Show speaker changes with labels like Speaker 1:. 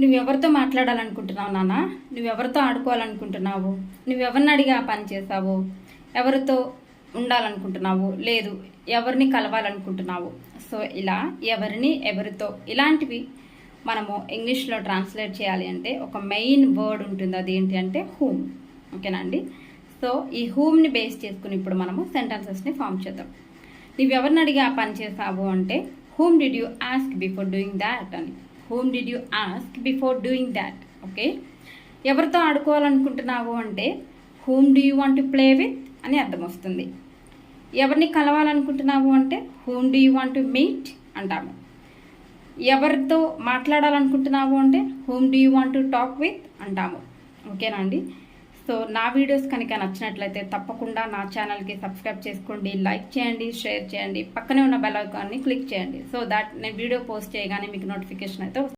Speaker 1: నువ్వెవరితో మాట్లాడాలనుకుంటున్నావు నాన్న? నువ్వెవరితో ఆడుకోవాలనుకుంటున్నావు? నువ్వెవరిని అడిగి ఆ పని చేసావు ఎవరితో ఉండాలనుకుంటున్నావు? లేదు ఎవరిని కలవాలనుకుంటున్నావు? సో ఇలా ఎవరిని ఎవరితో? ఇలాంటివి మనము ఇంగ్లీష్లో ట్రాన్స్లేట్ చేయాలి అంటే ఒక మెయిన్ వర్డ్ ఉంటుంది. అది ఏంటి అంటే హూమ్ ఓకేనా అండి? సో ఈ హూమ్ని బేస్ చేసుకుని ఇప్పుడు మనము సెంటెన్సెస్ని ఫామ్ చేద్దాం. నువ్వు అడిగి ఆ పని చేసావు అంటే whom did you ask before doing that అని. Whom did you ask before doing that okay ఎవరితో ఆడుకోవాలనుకుంటున్నావు అంటే whom do you want to play with అని అర్థం వస్తుంది. ఎవరిని కలవాలనుకుంటున్నావు అంటే whom do you want to meet అంటాము. ఎవరితో మాట్లాడాలనుకుంటున్నావు అంటే whom do you want to talk with అంటాము. ఓకేనా అండి? సో నా వీడియోస్ కనుక నచ్చినట్లయితే తప్పకుండా నా ఛానల్కి సబ్స్క్రైబ్ చేసుకోండి లైక్ చేయండి షేర్ చేయండి. పక్కనే ఉన్న బెల్ ఐకాన్ని క్లిక్ చేయండి. సో దాట్ నేను వీడియో పోస్ట్ చేయగానే మీకు నోటిఫికేషన్ అయితే